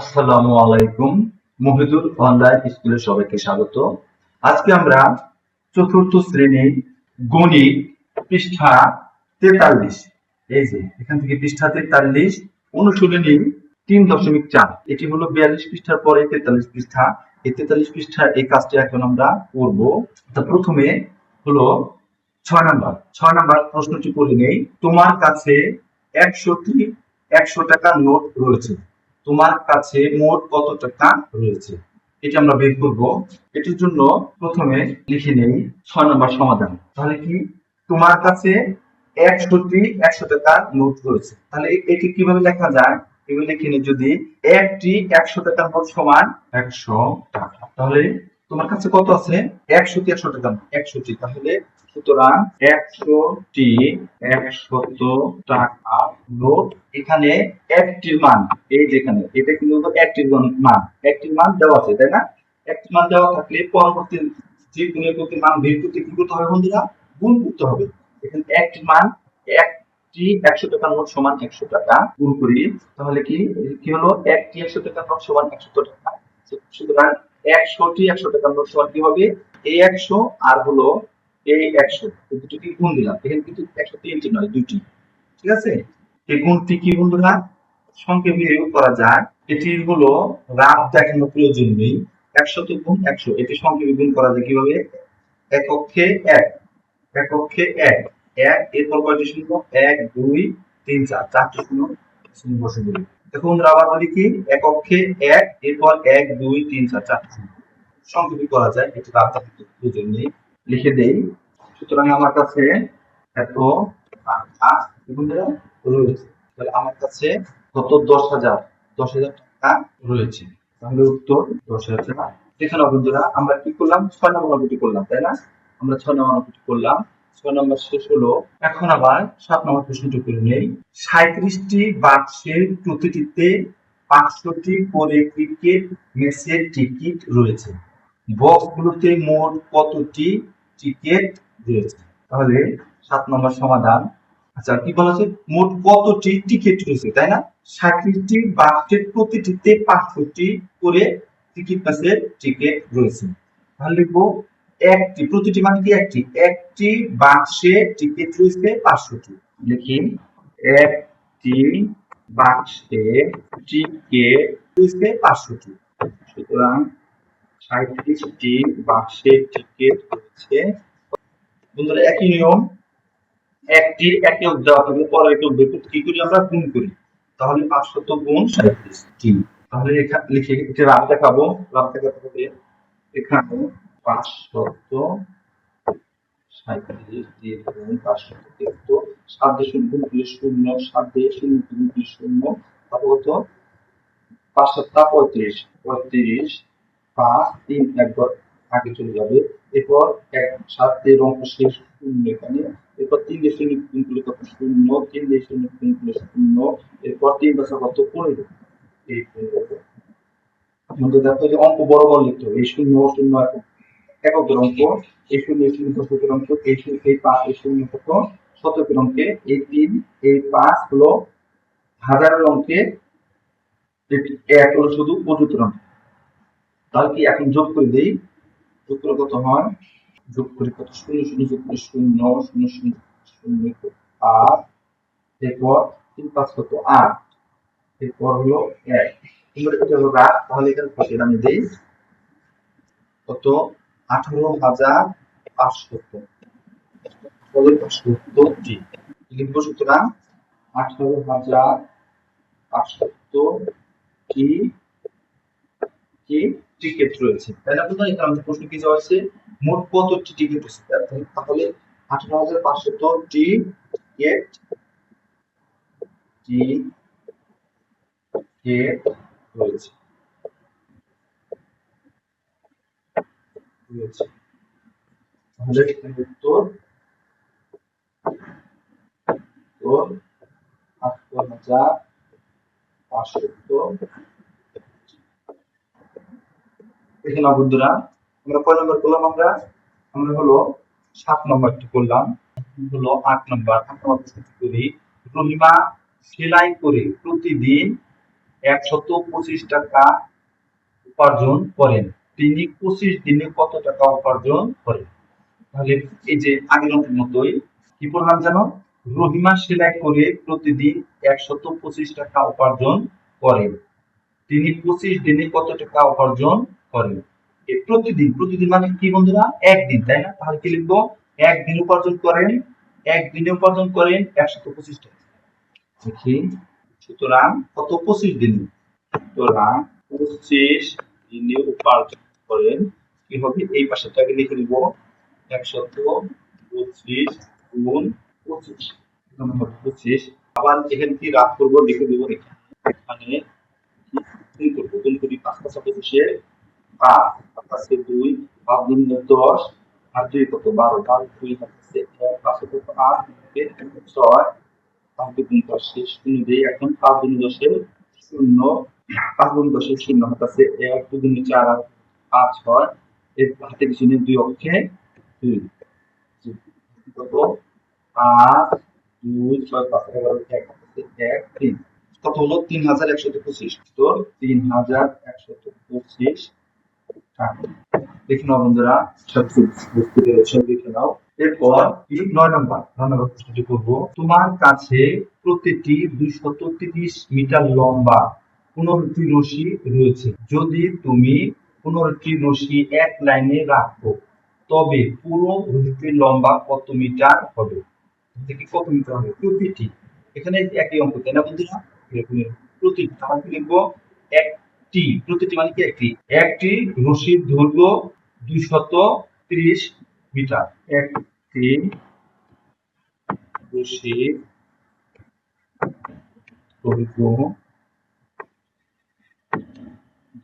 আসসালামু আলাইকুম মহিদুল অনলাইন স্কুলে সবাইকে স্বাগত। আজকে আমরা চতুর্থ শ্রেণি গণিত পৃষ্ঠা তেতাল্লিশ। এই যে, এখান থেকে পৃষ্ঠা তেতাল্লিশ অনুশীলনী তিন দশমিক চার। এটি হলো বিয়াল্লিশ পৃষ্ঠার পরে তেতাল্লিশ পৃষ্ঠা। এই তেতাল্লিশ পৃষ্ঠার এই কাজটি এখন আমরা করব। তা প্রথমে হলো ছয় নাম্বার। ছয় নাম্বার প্রশ্নটি করে নেই। তোমার কাছে একশোটি একশো টাকার নোট রয়েছে। তোমার কাছে মোট কত টাকা রয়েছে? এটা আমরা বের করব। এটির জন্য প্রথমে লিখে নেই ছয় নম্বর সমাধান। তাহলে কি? তোমার কাছে একশোটি একশো টাকার নোট রয়েছে। তাহলে এটি কীভাবে লেখা যায়? এগুলো লিখে নিই যদি একটি, একশো টাকার নোট সমান একশো টাকা। তাহলে তোমার কাছে কত আছে? একশোটি একশো টাকা একশোটি তাহলে সুতরাং একশোটি, একশত টাকা নোট এখানে একটির মান, এই যেখানে এটা কিন্তু একটির মান- একটির মান দেওয়া আছে, তাই না? একটি মান দেওয়া থাকলে পরবর্তী যে গুণের প্রতি মান বের করতে কি করতে হবে বন্ধুরা? গুণ করতে হবে। এখানে একটির মান একটি একশো টাকার নোট সমান একশো টাকা, গুণ করি। তাহলে কি কি হলো? একটি একশো টাকার নোট সমান একশো টাকা। সুতরাং একশোটি একশো টাকার নোট সমান কি হবে? এই একশো আর হলো এই একশো গুণ দিলাম? এখানে কিন্তু একশো তিনটি নয়, দুইটি। ঠিক আছে? এই গুণটি কি বন্ধুরা? সংক্ষেপে করা যায়। এটি হলো রাত দেখানোর প্রয়োজন নেই। একশত গুণ একশো। এটি সংক্ষেপে গুণ করা যায় কীভাবে? এককে এক। এককে এক। এক, এরপর কয়টি শূন্য? এক, দুই, তিন, চার। চারটি শূন্য শূন্য বসে দেখো বন্ধুরা আবার বলি কি? এককে এক, এরপর এক, দুই, তিন, চার, চারটি শূন্য। সংক্ষেপে করা যায়। এটি রাত দেখানোর প্রয়োজন নেই। লিখে দেই। সুতরাং আমার কাছে এত রয়েছে। তাহলে আমার কাছে কত? দশ হাজার। দশ হাজার টাকা রয়েছে। তাহলে উত্তর দশ হাজার টাকা। এখানে বন্ধুরা, আমরা কি করলাম? ছয় নম্বর অঙ্কটি করলাম, তাই না? আমরা ছয় নম্বর অঙ্কটি করলাম। ছয় নম্বর শেষ হলো। এখন আবার সাত নম্বর প্রশ্নটি করে নেই। সাঁত্রিশটি বাক্সের প্রতিটিতে পাঁচশোটি করে ক্রিকেট ম্যাচের টিকিট রয়েছে। বক্সগুলোতে মোট কতটি টিকিট রয়েছে তাহলে সাত নম্বর সমাধান। আচ্ছা কি বলা আছে মোট কতটি টিকিট রয়েছে তাই না? সাঁত্রিশটি বাক্সের প্রতিটিতে পাঁচশোটি করে টিকিট ম্যাচের টিকিট রয়েছে। তাহলে লিখব একটি, প্রতিটি মানে কি একটি? একটি বাক্সে টিকিট রয়েছে পাঁচশোটি। লিখি, একটি বাক্সে টিকিট রয়েছে পাঁচশোটি। সুতরাং সাঁত্রিশটি বাক্সের টিকিট রয়েছে বন্ধুরা, একই নিয়ম একটির একক দেওয়া থাকলে পরের একক বের কি করি আমরা? গুণ করি। তাহলে পাঁচশত গুণ সাঁত্রিশ টি। তাহলে লিখে, একটি রাত দেখাবো। রাত দেখাতে হবে, এখানে পাঁচশত সাঁত্রিশ দিয়ে গুণ পাঁচশত তেত্তর। সাত দিয়ে শূন্য করলে শূন্য, সাত দিয়ে শূন্য করলে শূন্য। তারপর কত? পাঁচ সাতটা পঁয়ত্রিশ পঁয়ত্রিশ পাঁচ, তিন একবার আগে চলে যাবে। এরপর এক, সাত দিয়ে অঙ্ক শেষ শূন্য এখানে। এরপর তিন দিয়ে শূন্য গুণ কত? শূন্য। তিন দিয়ে শূন্য শূন্য। এরপর তিন বছর কত? পনেরো এই পনেরো আমাদের দেখো যে অঙ্ক বড় বড় লিখতে হবে। এই শূন্য শূন্য একক এককের অঙ্ক। এই শূন্য শূন্য শতকের অঙ্ক। এই শূন্য, এই পাঁচ, এই শূন্য কত? শতকের অঙ্কে এই তিন, এই পাঁচ হলো হাজারের অঙ্কে। এক হলো শুধু অযুতের অঙ্ক। তাহলে কি এখন যোগ করে দেই। যোগ করে কত হয়? যোগ করে কত? শূন্য শূন্য, যোগ করে শূন্য শূন্য শূন্য শূন্য আট এরপর তিন, পাঁচ, কত? আট। এরপর হলো এক। তাহলে এখানে আমি কত? আঠারো হাজার পাঁচশত কি? টিকিট রয়েছে। তাই না এখানে আমাদের প্রশ্ন কি আছে মোট কতটি টিকিট রয়েছে? তাহলে- তাহলে আঠারো হাজার পাঁচশত টি টিকিট টিকিট রয়েছে। রয়েছে। তাহলে উত্তর এখানে বন্ধুরা, আমরা কয় নম্বর করলাম আমরা? আমরা হলো সাত নম্বরটি করলাম, হলো আট নম্বর। আট নম্বর প্রশ্নটি করি, রহিমা সেলাই করে প্রতিদিন একশত পঁচিশ টাকা উপার্জন করেন। তিনি পঁচিশ দিনে কত টাকা উপার্জন করেন? তাহলে এই যে আগের মতোই কি পড়লাম জানো রহিমা সেলাই করে প্রতিদিন একশত পঁচিশ টাকা উপার্জন করেন। তিনি পঁচিশ দিনে কত টাকা উপার্জন করেন প্রতিদিন প্রতিদিন মানে কি বন্ধুরা? একদিন, তাই না? তাহলে কি লিখব? একদিন উপার্জন করেন, একদিনে উপার্জন করেন একশত পঁচিশ দেখি, সুতরাং কত পঁচিশ দিন? সুতরাং পঁচিশ দিনে উপার্জন করেন, কি হবে? এই পাশেটাকে লিখে দিব একশত পঁচিশ গুণ পঁচিশ। পঁচিশ। আবার এখানে কি রাত করব? লিখে দিব এখানে গুণ করব? গুণ করি পাঁচ পাঁচ পঁচিশে পাঁচ পাঁচ দুই পাঁচ দুই দশ, আর দুই কত বারো? বারো দুই হচ্ছে এক, পাঁচ কত আট ছয়, পাঁচ দুগুণ দশে শূন্য এখন পাঁচ দুগুণ দশে শূন্য, পাঁচ দুগুণ দশে শূন্য হতাছে এক দুগুণ চার আর পাঁচ হয় এর হাতে পিছনে দুই অক্ষে দুই। কত? পাঁচ, দুই, ছয়, পাঁচ এগারো, এক এক, তিন। কত হলো? তিন হাজার একশত পঁচিশ। তো তিন হাজার একশত পঁচিশ। দেখে নাও বন্ধুরা বুঝতে নাও। এরপর নয় নম্বর নয় নম্বর প্রশ্নটি করব। তোমার কাছে প্রতিটি দুইশত তিরিশ মিটার লম্বা পনেরোটি রশি রয়েছে। যদি তুমি পনেরোটি রশি এক লাইনে রাখো, তবে পুরো রশিটির লম্বা কত মিটার হবে? দেখি কত মিটার হবে? প্রতিটি। এখানে একই অঙ্ক, তাই না বন্ধুরা? এরকম প্রতিটি। তাহলে লিখব? একটি প্রতিটি মানে কি একটি? একটি রশির দৈর্ঘ্য দুইশত ত্রিশ মিটার। একটি রশির দৈর্ঘ্য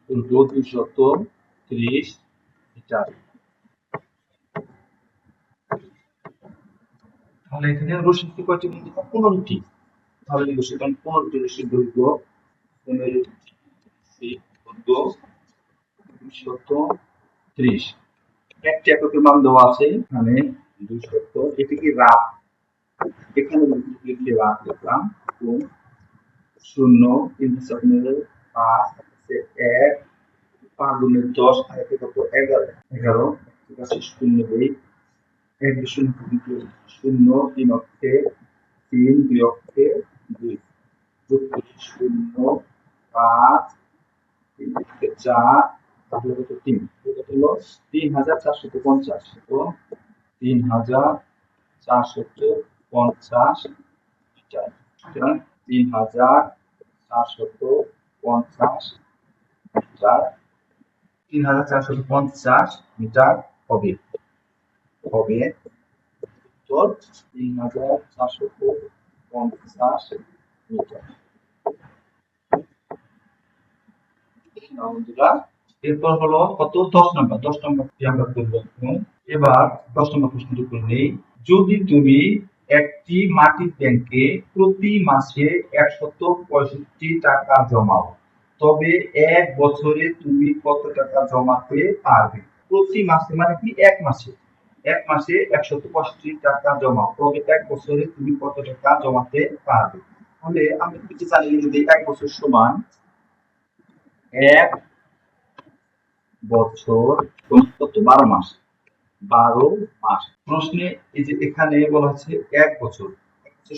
দৈর্ঘ্য দুইশত ত্রিশ মিটার। তাহলে এখানে রশিদ কয়টি বন্ধু? পনেরোটি। তাহলে পনেরোটি রশিদ দৈর্ঘ্য পনেরোটি। একটি এককের মান দেওয়া আছে এখানে দুইশত এটি কি রাত? এখানে রাত লিখলাম শূন্য তিন পাঁচ এক, পাঁচ দশ আর একে কত এগারো। এগারো শূন্য দুই। এক শূন্য শূন্য তিন অক্ষে, তিন দুই অক্ষে দুই। শূন্য পাঁচ তিন। হাজার চারশত পঞ্চাশ। তিন হাজার চারশত পঞ্চাশ মিটার। তিন হাজার চারশত পঞ্চাশ মিটার। তিন হাজার চারশত পঞ্চাশ মিটার হবে। হবে তিন হাজার চারশত পঞ্চাশ মিটার না বন্ধুরা? এরপর হলো কত? দশ নম্বর, দশ নম্বরটি আমরা করব এবার দশ নম্বর প্রশ্নটি করে নেই। যদি তুমি একটি মাটির ব্যাংকে প্রতি মাসে একশত পঁয়ষট্টি টাকা জমাও, তবে এক বছরে তুমি কত টাকা জমাতে পারবে? প্রতি মাসে মানে কি? এক মাসে। এক মাসে একশত পঁয়ষট্টি টাকা জমাও, তবে এক বছরে তুমি কত টাকা জমাতে পারবে? তাহলে আমি কিছু জানি যদি এক বছর সমান এক বছর কত বারো মাস। বারো মাস। প্রশ্নে এই যে এখানে বলা হচ্ছে এক বছর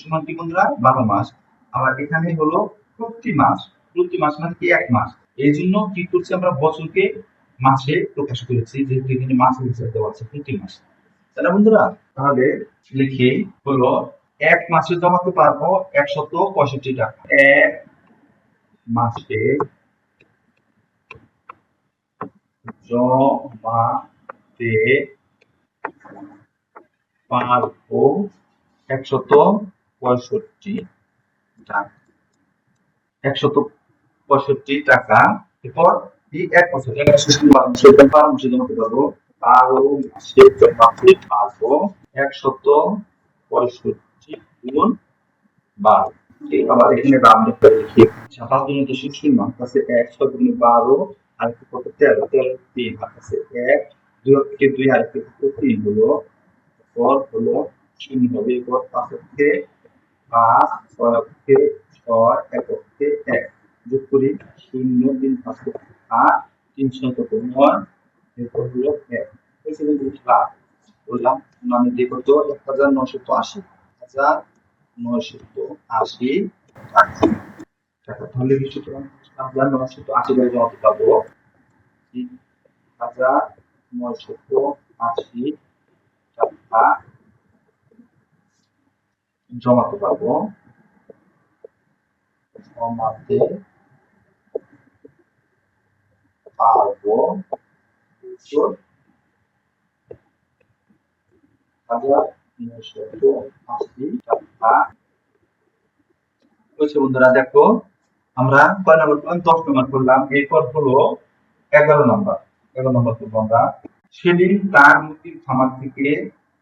সমান কি বন্ধুরা? বারো মাস। আবার এখানে হলো প্রতি মাস। প্রতি মাস মানে কি এক মাস? এই জন্য কি করছি আমরা? বছরকে মাসে প্রকাশ করেছি। যেহেতু এখানে মাস হিসেবে দেওয়া আছে, প্রতি মাস। তাহলে বন্ধুরা, তাহলে লিখি হলো এক মাসে জমাতে পারব একশত পঁয়ষট্টি টাকা। এক মাসে জমাতে পারব একশত পঁয়ষট্টি টাকা। একশত পঁয়ষট্টি টাকা। এরপর এই এক বছর বারো মাসে জমাতে পারব বারো মাসে জমাতে পারব একশত পঁয়ষট্টি গুণ বারো। আবার এখানে লিখতে লিখি সাতাশ দিন তো শূন্য কাছে এক ছয় গুণ বারো আর একটু কত তেরো তেরো তিন, আর কাছে এক, দুই থেকে দুই আর কত তিন হলো, পর হলো শূন্য হবে এরপর পাঁচ অক্ষে পাঁচ, ছয় অক্ষে ছয়, এক অক্ষে এক। যোগ করি শূন্য, তিন, পাঁচ আট, তিন শত নয়, এরপর হলো এক। হয়েছে কিন্তু লাভ বললাম মানে দিয়ে কত এক হাজার নশত আশি। হাজার নয়শত আশি। টাকা তাহলে কি সুতরাং? হাজার নয়শত আশি বারে জমাতে পাবো। হাজার নয়শত আশি টাকা জমাতে পারব জমাতে পারব হাজার নয়শত আশি টাকা। হয়েছে বন্ধুরা, দেখো আমরা কয় নম্বর করলাম? দশ নম্বর করলাম। এরপর হলো এগারো নম্বর। এগারো নম্বর করব আমরা। সেদিন তার মুরগির খামার থেকে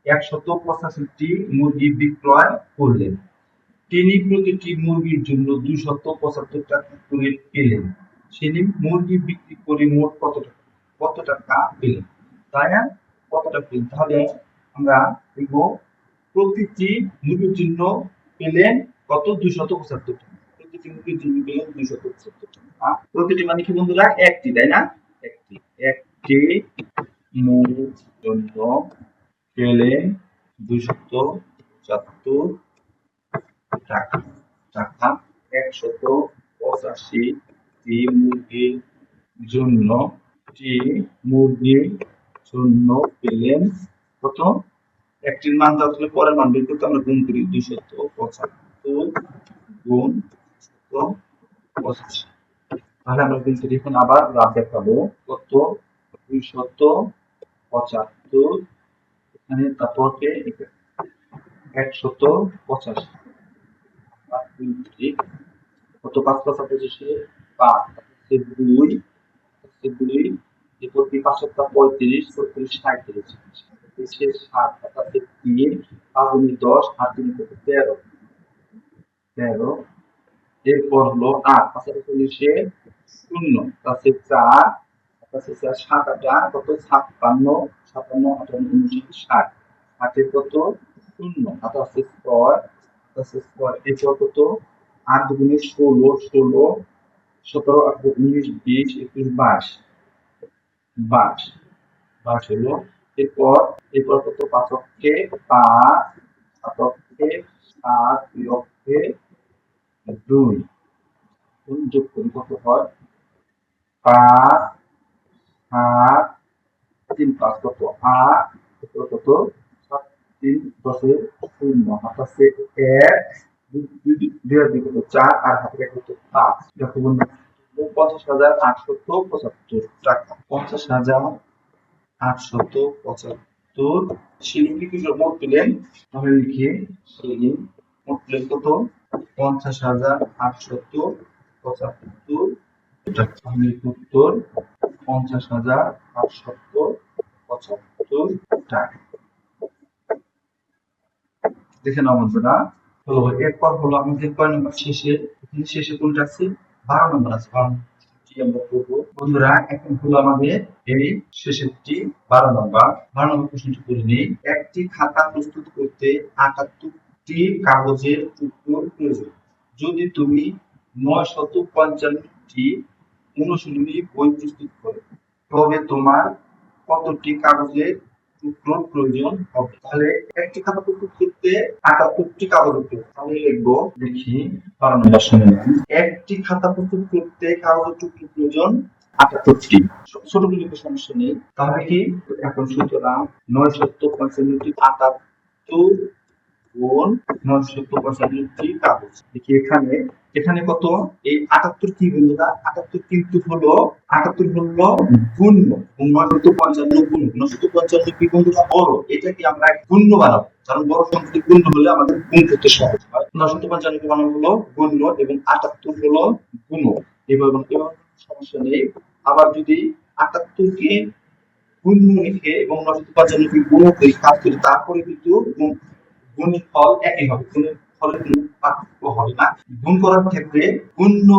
একশত পঁচাশিটি মুরগি বিক্রয় করলেন। তিনি প্রতিটি মুরগির জন্য দুইশত পঁচাত্তর টাকা করে পেলেন। সেদিন মুরগি বিক্রি করে মোট কত টাকা কত টাকা পেলেন? তাই না? কত টাকা পেলেন? তাহলে আমরা দেখব প্রতিটি মুরগির জন্য পেলেন কত? দুইশত পঁচাত্তর টাকা প্রতিটি প্রতিটি মানে কি বন্ধুরা? একটি, তাই না? একটি। একটি মুরগির জন্য পেলেন দুইশত পঁচাত্তর টাকা। টাকা একশত পঁচাশি টি মুরগির জন্য। টি মুরগির জন্য পেলেন কত একটির মান দেওয়া পরের মান বের করতে আমরা গুণ করি দুইশত পঁচাত্তর গুণ তাহলে আমরা কিন্তু দেখুন আবার লাভ দেখাবো, কত? দুইশত পঁচাত্তর, এখানে তারপরকে একশত পঁচাশি। দুই। কত পাঁচ পাঁচ পঁচিশে পাঁচ দুই দুই, এরপর দুই পাঁচ সপ্তাহ পঁয়ত্রিশ, ছত্রিশ সাঁত্রিশ হচ্ছে সাত তিন, পাঁচ দশ, আট তিন তেরো। তেরো। এরপর হলো আট পাঁচটা চল্লিশে শূন্য তাছে চার তাছে চার, সাত, আটা কত? ছাপ্পান্ন ছাপ্পান্ন, আটান্ন, উনষাট, ষাট। ষাটের কত? শূন্য হাত আছে ছয় আছে ছয় এরপর কত? আট দুগুণে ষোলো ষোলো, সতেরো আঠারো উনিশ, বিশ, একুশ, বাইশ বাইশ বাইশ হলো। এরপর এরপর কত? পাঁচ অক্ষে পাঁচ, সাত অক্ষে সাত অক্ষে দুই। কোন যোগ করি কত হয়, পাঁচ, সাত, তিন, পাঁচ কত? আট, কত সাত, তিন দশে শূন্য। হাত আছে এক, দুই কত? চার, আর হাতে কত? পাঁচ। দেখো বন্ধু পঞ্চাশ হাজার আটশত পঁচাত্তর টাকা। পঞ্চাশ হাজার আটশত পঁচাত্তর। শিলিং কি মোট পেলেন? তাহলে লিখি। মোট পেলেন কত? পঞ্চাশ হাজার আটশত পঁচাত্তর উত্তর পঞ্চাশ হাজার আটশত পঁচাত্তর টাকা। দেখে নাও বন্ধুরা হলো এরপর হলো আমাদের কয় নম্বর শেষে, এখানে শেষে কোনটা আছে? বারো নম্বর আছে, বারো বন্ধুরা, এখন হলো আমাদের এই শেষেরটি বারো নম্বর। বারো নম্বর প্রশ্নটি করে নিই। একটি খাতা প্রস্তুত করতে আটাত্তরটি কাগজের টুকরোর প্রয়োজন। যদি তুমি নয় শত পঞ্চান্নটি অনুশীলনী বই প্রস্তুত করো তবে তোমার কতটি কাগজের টুকরোর প্রয়োজন হবে? তাহলে একটি খাতা প্রস্তুত করতে আটাত্তরটি কাগজের প্রয়োজন তাহলে লিখব দেখি একটি খাতা প্রস্তুত করতে কাগজের টুকরোর প্রয়োজন আটাত্তরটি। ছোট সমস্যা নেই। তাহলে কি? এখন সুতরাং নয় সত্য পঞ্চান্নটি আটাত্তর গুণ নয় সত্য পঞ্চান্নটি কাগজ দেখি এখানে এখানে কত? এই আটাত্তর কি বন্ধুরা? আটাত্তর কিন্তু হলো, আটাত্তর হলো গুণ্য নয়শত পঞ্চান্ন গুণ। নয়শত পঞ্চান্ন কি বন্ধুরা? বড়। এটাকে আমরা গুণ্য বানাবো। কারণ বড় সংখ্যাটি গুণ্য হলে আমাদের গুণ করতে সহজ হয়। নয়শত পঞ্চান্ন কে বানানো হলো গুণ্য এবং আটাত্তর হলো গুণ। এভাবে সমস্যা নেই। আবার যদি আটাত্তরকে গুণ্য লিখে এবং নয়শত পঞ্চান্ন কে গুণ করে, কাজ করি, তারপরে কিন্তু গুণ গুণের ফল একই হবে গুণের ফলের কোনো পার্থক্য হবে না গুণ করার ক্ষেত্রে গুণ্য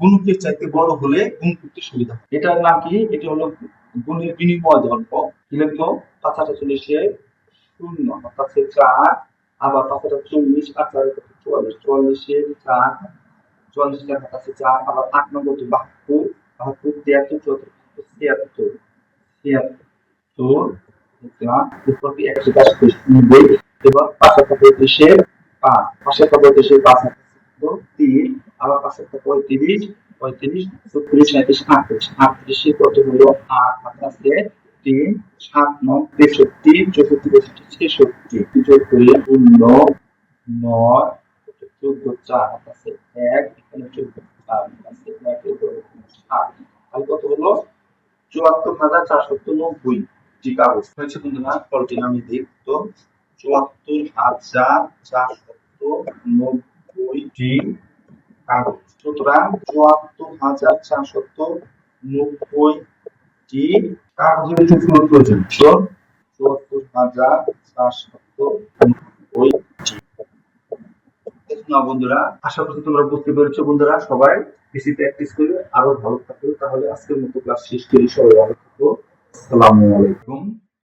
গুণকের চাইতে বড় হলে গুণ করতে সুবিধা হয়। এটার নাম কি এটা হলো গুণের বিনিময় ধর্ম কি লিখব পাঁচাটা চল্লিশে শূন্য পাঁচে চার আবার পাঁচাটা চল্লিশ আর চারে চুয়াল্লিশ চুয়াল্লিশে চার চুয়াল্লিশের হাত আছে চার আবার আট নম্বর তো বাহাত্তর বাহাত্তর তিয়াত্তর চুয়াত্তর ছিয়াত্তর দেখলাম একশো দশ নব্বই এবার পাঁচাত্তর পঁয়ত্রিশের পাঁচ। পাঁচাত্তর পঁয়ত্রিশের পাঁচ তিন। আবার পাঁচাত্তর পঁয়ত্রিশ পঁয়ত্রিশ, ছত্রিশ সাঁত্রিশ আটত্রিশ। আটত্রিশে কত হলো? আট। হাত তিন, সাত, নয়, তেষট্টি, চৌষট্টি, পঁয়ষট্টি, ছেষট্টি। যোগ করলে শূন্য, নয়, চোদ্দ, চার। আছে এক, এখানে চোদ্দ, চার। আছে এক সাত। তাহলে কত হলো? চুয়াত্তর হাজার চারশো নব্বই টি কাগজ। হয়েছে বন্ধুরা ফলটি আমি দেখতো চুয়াত্তর হাজার চারশো নব্বইটি কাগজ। সুতরাং চুয়াত্তর হাজার চারশত নব্বইটি কাগজের চুক্তি প্রয়োজন চুয়াত্তর হাজার চারশত নব্বইটি। বন্ধুরা, আশা করছি তোমরা বুঝতে পেরেছ বন্ধুরা। সবাই বেশি প্র্যাকটিস করে আরও ভালো থাকবে তাহলে আজকের মতো ক্লাস শেষ করি। সবাই ভালো থাকো। আসসালামু আলাইকুম।